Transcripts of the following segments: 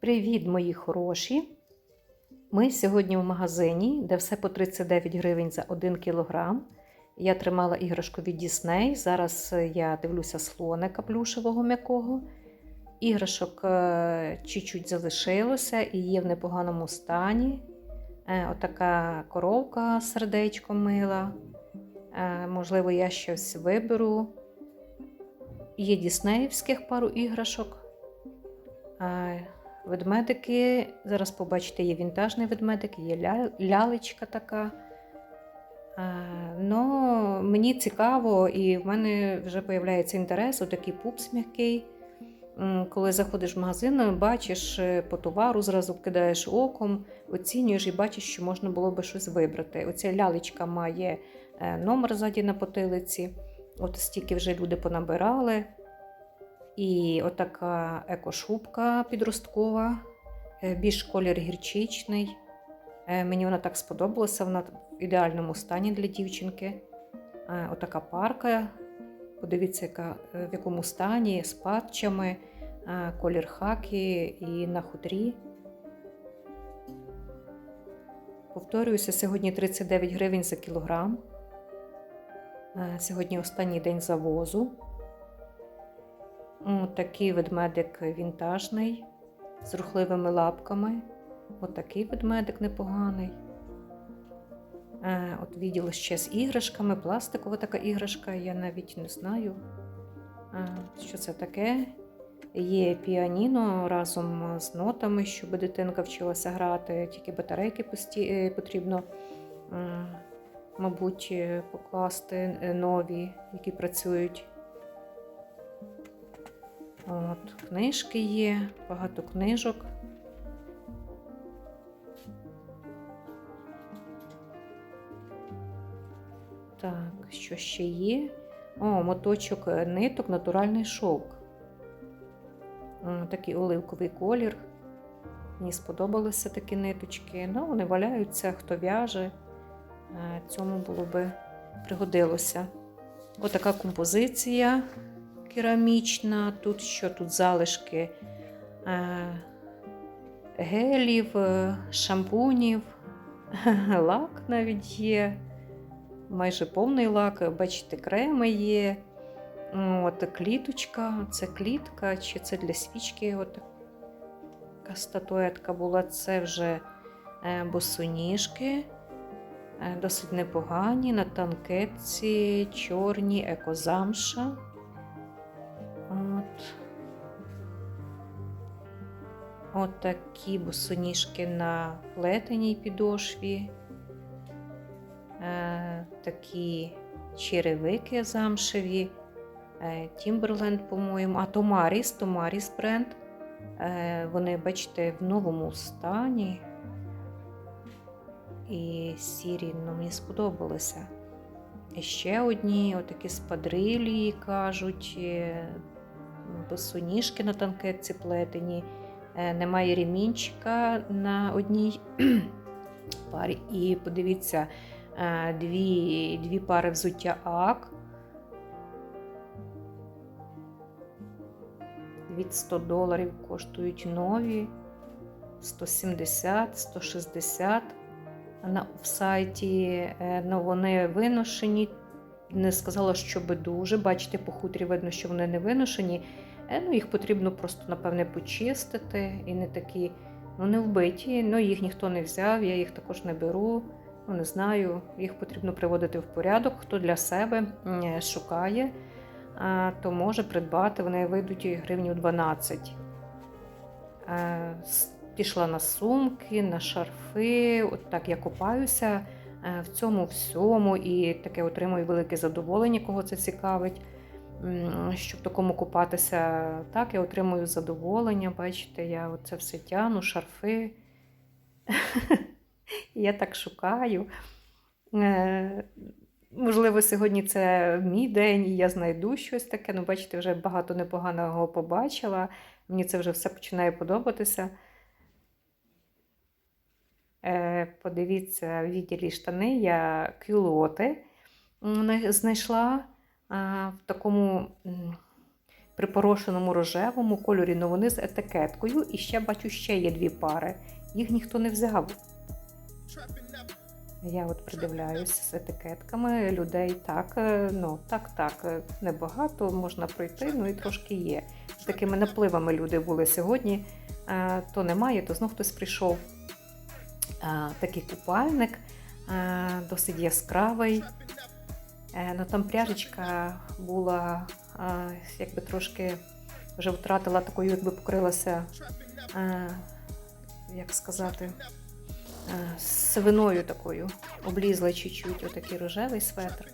Привіт, мої хороші! Ми сьогодні в магазині, де все по 39 гривень за 1 кілограм. Я тримала іграшку від Disney. Зараз е, я дивлюся слоника плюшевого м'якого. Іграшок е, чуть-чуть залишилося і є в непоганому стані. Е, Отака коровка з сердечком мила. Можливо, я щось виберу. Є діснеївських пару іграшок. Ведмедики, зараз побачите, є вінтажний ведмедик, є ля- лялечка така. Ну, мені цікаво, і в мене вже з'являється інтерес, отакий пупс м'який. Коли заходиш в магазин, бачиш е, по товару, зразу кидаєш оком, оцінюєш і бачиш, що можна було би щось вибрати. Оця лялечка має е, номер ззаді на потилиці. От стільки вже люди понабирали. І отака екошубка підросткова, е, більш колір гірчичний. Е, Мені вона так сподобалася, вона в ідеальному стані для дівчинки. Е, Отака парка. Подивіться, яка, в якому стані, з патчами, колір хаки і на хутрі. Повторююся, сьогодні 39 гривень за кілограм. Сьогодні останній день завозу. Такий ведмедик вінтажний з рухливими лапками. Отакий ведмедик непоганий. Е, От відділ ще з іграшками, пластикова така іграшка, я навіть не знаю, е, що це таке. Є піаніно разом з нотами, щоб дитинка вчилася грати, тільки батарейки е, потрібно, мабуть, покласти нові, які працюють. От, книжки є, багато книжок. Так, що ще є? О, моточок е, ниток, натуральний шовк. Такий оливковий колір. Мені сподобалися такі ниточки. Ну, вони валяються, хто в'яже. Е, Цьому було би пригодилося. Отака композиція керамічна. Тут що? Тут залишки е, гелів, е, шампунів, лак навіть є. Майже повний лак, бачите, креми є. От кліточка, це клітка, чи це для свічки. От така статуетка була. Це вже е, босоніжки. Досить непогані, на танкетці, чорні, екозамша. От босоніжки на плетеній підошві. Е, такі черевики замшеві. Е, по-моєму, а Томаріс, Томаріс бренд. Е, Вони, бачите, в новому стані. І сірі ну, мені сподобалося. І ще одні, отакі спадрилі, кажуть, е, босоніжки на танкетці плетені. Е, Немає ремінчика на одній парі. І подивіться, е, дві, дві пари взуття АК. Від 100 доларів коштують нові, 170, 160 на в сайті. Е, Ну, вони виношені. Не сказала, що би дуже. Бачите, по хутрі видно, що вони не виношені. Е, Ну, їх потрібно просто, напевне, почистити. І не такі, ну, не вбиті. Ну, їх ніхто не взяв, я їх також не беру. Ну, не знаю, їх потрібно приводити в порядок. Хто для себе шукає, то може придбати. Вони вийдуть гривню 12. Е, Пішла на сумки, на шарфи. От так я купаюся е, в цьому всьому і таке отримую велике задоволення, кого це цікавить. Щоб такому купатися, так, я отримую задоволення. Бачите, я це все тяну, шарфи. Я так шукаю. Е, Можливо, сьогодні це мій день, і я знайду щось таке. Ну, бачите, вже багато непоганого побачила. Мені це вже все починає подобатися. Е, Подивіться, в відділі штани я кюлоти знайшла в такому припорошеному рожевому кольорі, але вони з етикеткою. І ще бачу, ще є дві пари. Їх ніхто не взяв. Я от придивляюся з етикетками людей. Так, е, ну так, так, е, небагато можна пройти, ну і трошки є. Такими напливами люди були сьогодні. Е, То немає, то знов хтось прийшов. Такий купальник, досить яскравий. Е, Ну там пряжечка була, е, якби трошки вже втратила такою, якби покрилася, е, як сказати, свиною такою. Облізла чуть-чуть, отакий рожевий светр.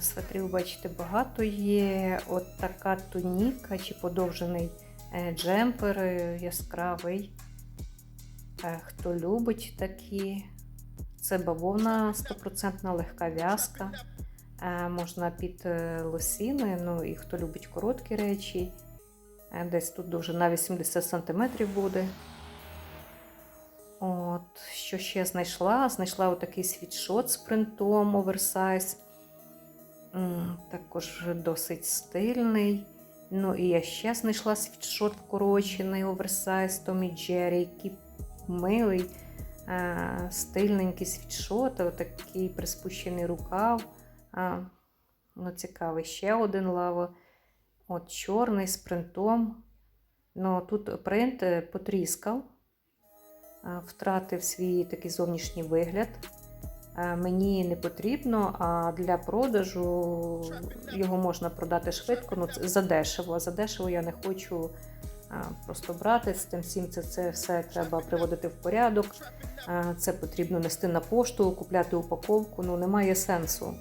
Светрів, бачите, багато є. От така туніка чи подовжений джемпер яскравий. Хто любить такі, це бавовна 100% легка в'язка. Е, Можна під е, лосіни, ну і хто любить короткі речі. Е, Десь тут дуже на 80 см буде. От, що ще знайшла? Знайшла отакий світшот з принтом оверсайз. Також досить стильний. Ну і я ще знайшла світшот вкорочений оверсайз Томі Джері, який милий, стильненький світшот, отакий приспущений рукав. Ну, цікавий ще один лаво. От чорний з принтом. Ну, тут принт е, потріскав, е, втратив свій такий зовнішній вигляд. Е, Мені не потрібно, а для продажу його можна продати швидко, ну задешево. А задешево я не хочу просто брати. З тим всім це, це все треба приводити в порядок. Це потрібно нести на пошту, купляти упаковку. Ну немає сенсу.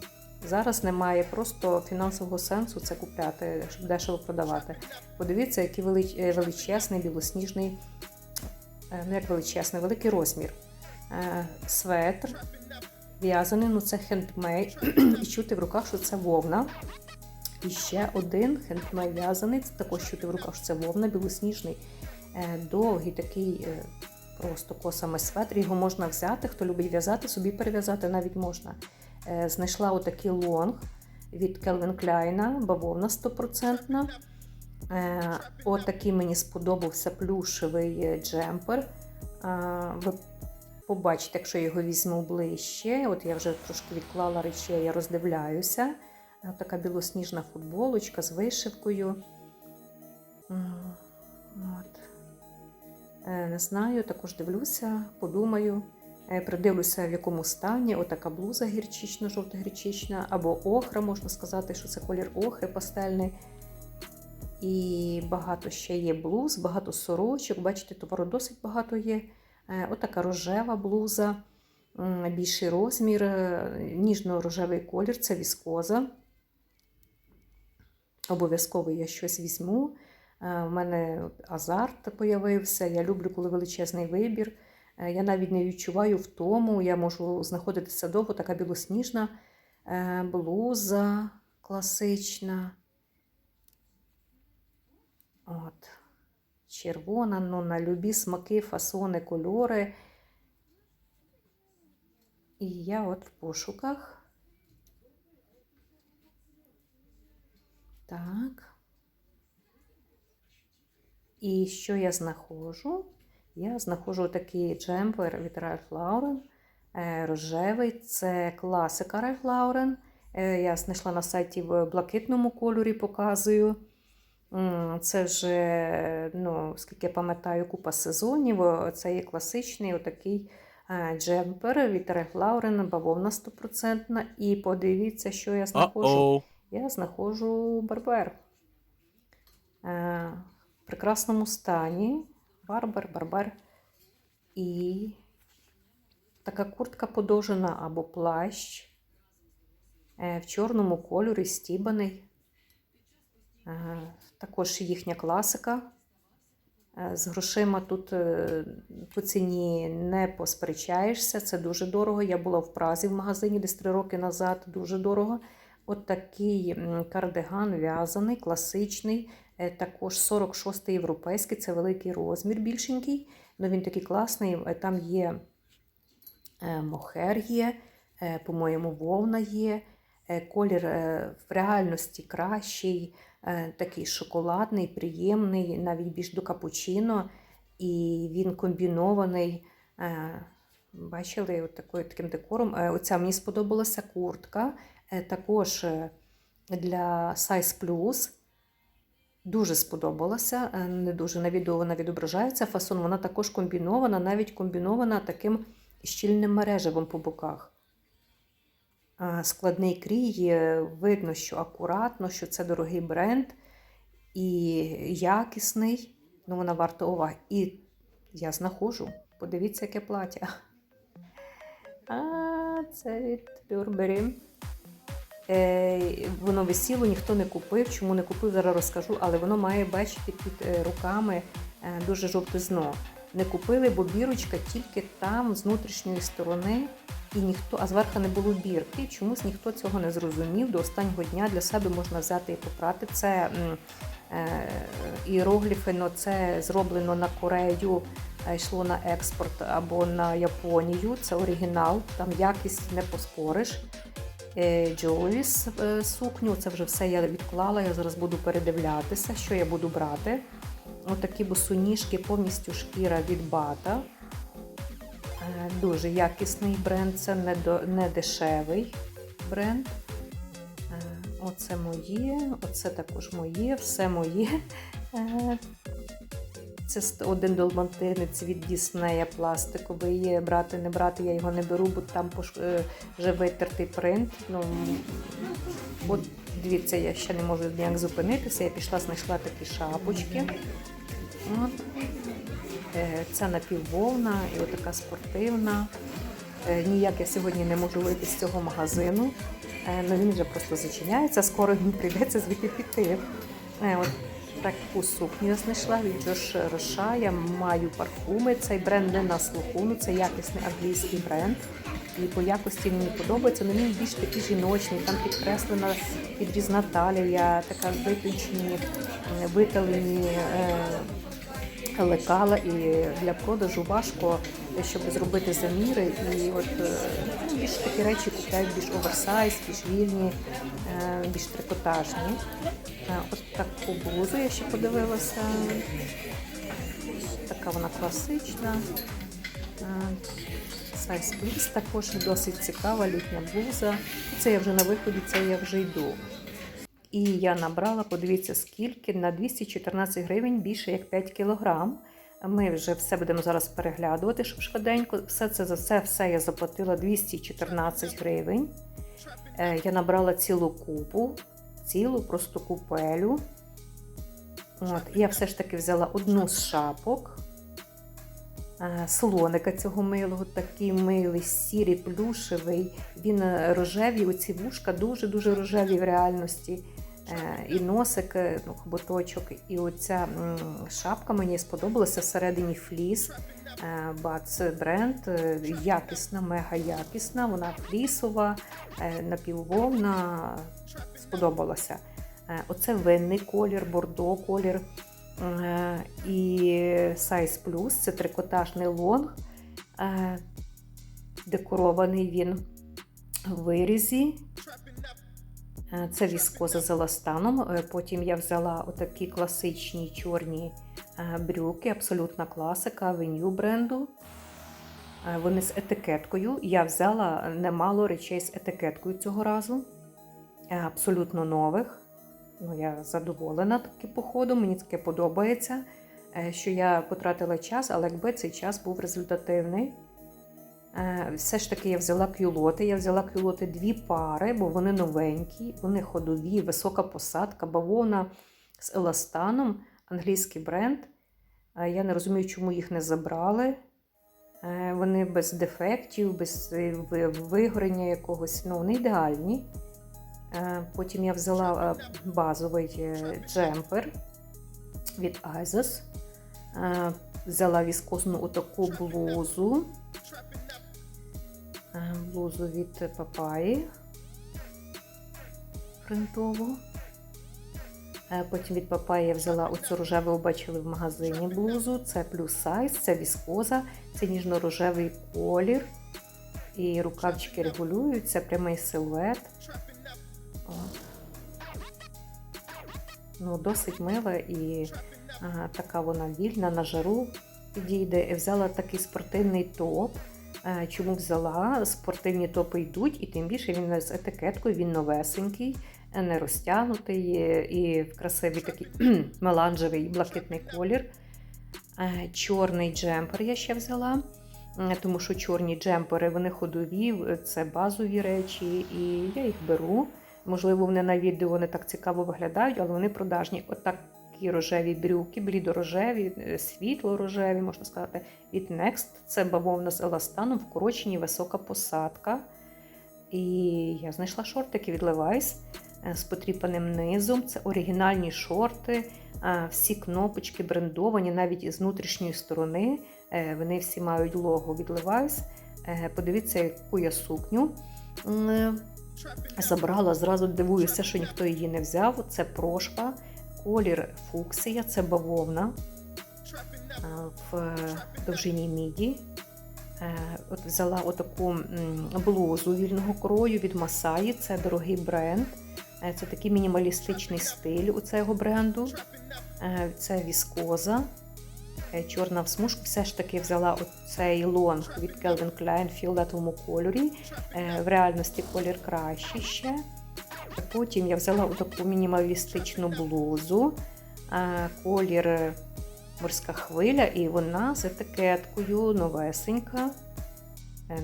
Зараз немає просто фінансового сенсу це купляти, щоб дешево продавати. Подивіться, який е, величезний, білосніжний, е, ну як величезний, великий розмір. Е, Светр в'язаний, ну це хендмейд. І чути в руках, що це вовна. І ще один хендмейд в'язаний, це також чути в руках, це вовна, білосніжний, е, довгий такий е, просто косами светр. Його можна взяти. Хто любить в'язати, собі перев'язати навіть можна. Е, Знайшла отакий лонг від Calvin Klein, бавовна 100%. Е, Отакий мені сподобався плюшевий джемпер. Ви побачите, якщо я його візьму ближче. От я вже трошки відклала речей, я роздивляюся. Е, Така білосніжна футболочка з вишивкою. От. Е, Не знаю, також дивлюся, подумаю. Е, Придивлюся, в якому стані. Отака блуза гірчична, жовто-гірчична, або охра, можна сказати, що це колір охри пастельний. І багато ще є блуз, багато сорочок. Бачите, товару досить багато є. Е, Отака рожева блуза, більший розмір, е, ніжно-рожевий колір це віскоза. Обов'язково я щось візьму. Е, У мене азарт появився. Я люблю, коли величезний вибір. Е, Я навіть не відчуваю втому. Я можу знаходитися довго, така білосніжна е, блуза класична. От. Червона, ну, на любі смаки, фасони, кольори. І я от в пошуках. Так. І що я знаходжу? Я знаходжу такий джемпер від Ralph Lauren, е, рожевий. Це класика Ralph Lauren. Е, Я знайшла на сайті в блакитному кольорі, показую. Це вже, ну, скільки я пам'ятаю, купа сезонів. Це є класичний отакий е, джемпер від Ralph Lauren, бавовна 100%. І подивіться, що я знаходжу. Uh-oh. Я знаходжу барбер. Е, в прекрасному стані. Барбер, барбер. І така куртка подовжена або плащ. Е, в чорному кольорі стібаний. Е, також їхня класика. З грошима тут по ціні не посперечаєшся. Це дуже дорого. Я була в Празі в магазині десь три роки назад. Дуже дорого. От такий кардиган в'язаний, класичний, е, також 46-й європейський, це великий розмір, більшенький. Ну він такий класний. е, Там є е, мохер є, по-моєму, вовна є. Колір в реальності кращий, такий шоколадний, приємний, навіть більш до капучино. І він комбінований. Бачили, от такою, таким декором. Оця мені сподобалася куртка. Е, Також е, для Size Plus. Дуже сподобалася. е, Не дуже на відео вона відображається. Фасон вона також комбінована, навіть комбінована таким щільним мережевом по боках. Складний крій, видно, що акуратно, що це дорогий бренд і якісний. Ну, вона варта уваги. І я знаходжу. Подивіться, яке плаття. А, це від Burberry. Е, воно висіло, ніхто не купив. Чому не купив, зараз розкажу, але воно має, бачити, під е, руками е, дуже жовтизно. Не купили, бо бірочка тільки там, з внутрішньої сторони, і ніхто, а зверху не було бірки. Чомусь ніхто цього не зрозумів. До останнього дня для себе можна взяти і попрати. Це іерогліфи, но це зроблено на Корею, йшло на експорт або на Японію. Це оригінал, там якість не поспориш. Е, Джоліс е, сукню, це вже все я відклала. Я зараз буду передивлятися, що я буду брати. Отакі босоніжки, повністю шкіра від бата. Е, Дуже якісний бренд, це не, дешевий бренд. Оце моє, оце також моє, все моє. Це один долмантинець від Діснея пластиковий. Брати, не брати, я його не беру, бо там е, вже витертий принт. Ну, от дивіться, я ще не можу ніяк зупинитися. Я пішла, знайшла такі шапочки. От. Е, Це напіввовна і отака спортивна. Е, Ніяк я сьогодні не можу вийти з цього магазину. Ну, він вже просто зачиняється, скоро мені прийдеться звідти піти. От таку сукню знайшла від Джош Роша. Я маю парфуми. Цей бренд не на слуху, ну це якісний англійський бренд. І по якості мені подобається, але він більш такий жіночний, там підкреслена підрізна талія, така витончені, е, виталені е, лекала. І для продажу важко, щоб зробити заміри. І от е, ну, більш такі речі купляють більш оверсайз, більш вільні, е, більш трикотажні. Е, От таку блузу я ще подивилася. Така вона класична. Е, Size Plus також досить цікава літня блуза. Це я вже на виході, це я вже йду. І я набрала, подивіться, скільки на 214 гривень більше як 5 кілограм. Ми вже все будемо зараз переглядувати, щоб швиденько. Все це за це все я заплатила 214 гривень. Е, Я набрала цілу купу, цілу просто купелю. От, я все ж таки взяла одну з шапок. Е, Слоника цього милого, такий милий, сірий, плюшевий. Він е, рожевий, оці вушка дуже-дуже рожеві в реальності. Е, І носик, ну, хоботочок, і оця шапка мені сподобалася всередині фліс. Бац бренд, якісна, мега якісна, вона флісова, напіввовна, сподобалася. Е, Оце винний колір, бордо колір. Е, І Size Plus це трикотажний лонг. Е, Декорований він в вирізі. Це віскоза з еластаном. Потім я взяла отакі класичні чорні брюки, абсолютна класика Venue бренду. Вони з етикеткою. Я взяла немало речей з етикеткою цього разу. Е, Абсолютно нових. Ну, я задоволена таким походом, мені таке подобається, е, що я потратила час, але якби цей час був результативний. Е, Все ж таки я взяла кюлоти. Я взяла кюлоти дві пари, бо вони новенькі, вони ходові, висока посадка, бавовна з еластаном, англійський бренд. Я не розумію, чому їх не забрали. Вони без дефектів, без вигорення якогось, ну, вони ідеальні. Е, Потім я взяла е, базовий е, джемпер від Isis. Взяла віскозну отаку блузу. Блузу від Папаї. Принтову. Потім від Папаї я взяла оцю рожеву, бачили в магазині блузу. Це плюс сайз, це віскоза, це ніжно-рожевий колір. І рукавчики регулюються, прямий силует. О. Ну, досить мила і ага, така вона вільна на жару підійде. І взяла такий спортивний топ. Е, Чому взяла? Спортивні топи йдуть, і тим більше він з етикеткою, він новесенький, е, не розтягнутий е, і в красивий такий меланжевий блакитний колір. Е, Чорний джемпер я ще взяла, е, тому що чорні джемпери вони ходові, е, це базові речі, і я їх беру. Можливо, вони на відео не так цікаво виглядають, але вони продажні. Отакі рожеві брюки, блідорожеві, е, світло-рожеві, можна сказати, від Next. Це бавовна з еластаном, вкорочені, висока посадка. І я знайшла шортики від Levi's е, з потріпаним низом. Це оригінальні шорти, е, всі кнопочки брендовані, навіть з внутрішньої сторони. Вони всі мають лого від Levi's. Подивіться, яку я сукню забрала. Зразу дивуюся, що ніхто її не взяв. Це прошва, колір фуксія, це бавовна е, в довжині міді. Е, От взяла отаку блузу вільного крою від Масаї. Це дорогий бренд. Е, Це такий мінімалістичний стиль у цього бренду. Це віскоза. Е, Чорна в. Все ж таки взяла оцей лонг від Calvin Klein в фіолетовому кольорі. Е, В реальності колір кращий ще. Потім я взяла таку мінімалістичну блузу, е, колір морська хвиля, і вона з етикеткою новесенька.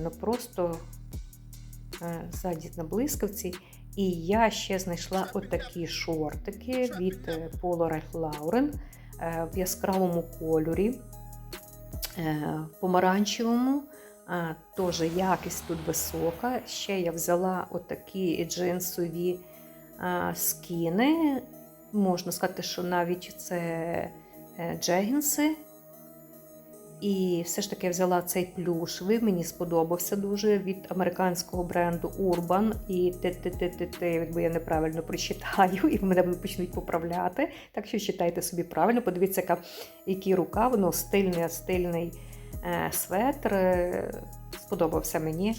Ну просто ззаді на блискавці. І я ще знайшла отакі шортики від Ralph Lauren в яскравому кольорі, е, помаранчевому. Теж якість тут висока. Ще я взяла отакі джинсові скіни. Можна сказати, що навіть це е, джегінси. І все ж таки я взяла цей плюшевий, мені сподобався дуже від американського бренду Urban. І ти-ти-ти-ти-ти, якби я неправильно прочитаю, і мене почнуть поправляти. Так що читайте собі правильно, подивіться, яка, який рукав, ну, стильний, стильний е, светр. е, Сподобався мені.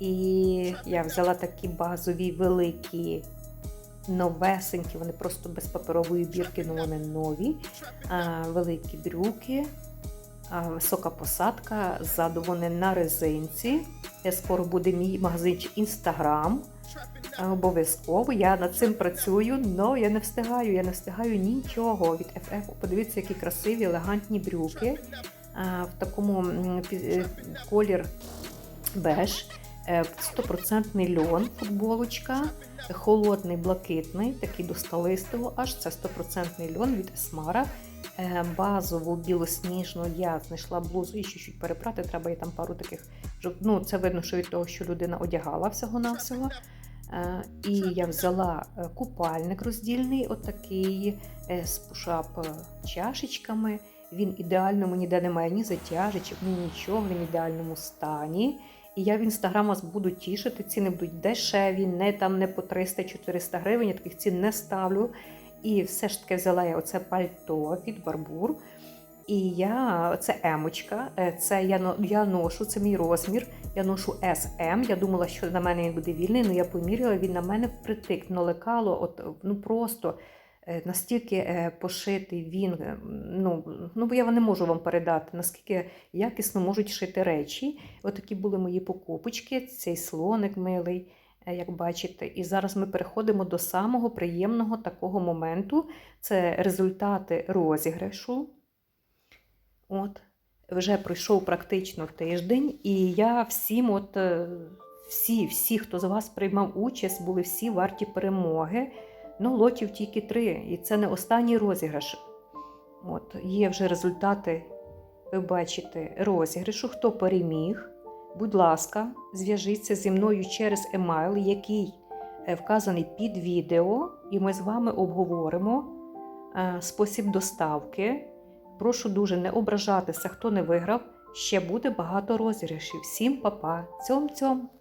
І я взяла такі базові великі. Новесенькі, вони просто без паперової бірки, але вони нові. А, великі брюки, висока посадка, ззаду вони на резинці. Е, Скоро буде мій магазинчик Інстаграм. Обов'язково я над цим працюю, але я не встигаю. Я не встигаю нічого від FF. Подивіться, які красиві, елегантні брюки. В такому е, колір беж. Е, Стопроцентний льон, футболочка, холодний, блакитний, такий до сталистого, аж це стопроцентний льон від Есмара. Е, Базову білосніжну я знайшла блузу і ще чуть перепрати. Треба я там пару таких. Ну, це видно, що від того, що людина одягала всього-навсього. Е, І я взяла е, купальник роздільний, отакий з пушап чашечками. Він ідеально, ніде немає ні затяжечок, ні нічого, він в ідеальному стані. І я в інстаграм вас буду тішити. Ціни будуть дешеві, не там не по 300-400 гривень. Я таких цін не ставлю. І все ж таки взяла я оце пальто від Барбур. І я це емочка, е, це я, я ношу, це мій розмір. Я ношу SM. Я думала, що на мене він буде вільний, але я поміряла, він на мене впритик, но лекало, от ну просто е, настільки е, пошитий він. Ну, ну бо я не можу вам передати, наскільки якісно можуть шити речі. Отакі були мої покупочки, цей слоник милий, як бачите. І зараз ми переходимо до самого приємного такого моменту. Це результати розіграшу. От, вже пройшов практично тиждень, і я всім, от е, всі, всі, хто з вас приймав участь, були всі варті перемоги. Ну, лотів тільки три. І це не останній розіграш. От, є вже результати, ви бачите, розіграшу. Хто переміг, будь ласка, зв'яжіться зі мною через емайл, який е, вказаний під відео, і ми з вами обговоримо е, спосіб доставки. Прошу дуже не ображатися, хто не виграв. Ще буде багато розіграшів. Всім па-па. Цьом-цьом!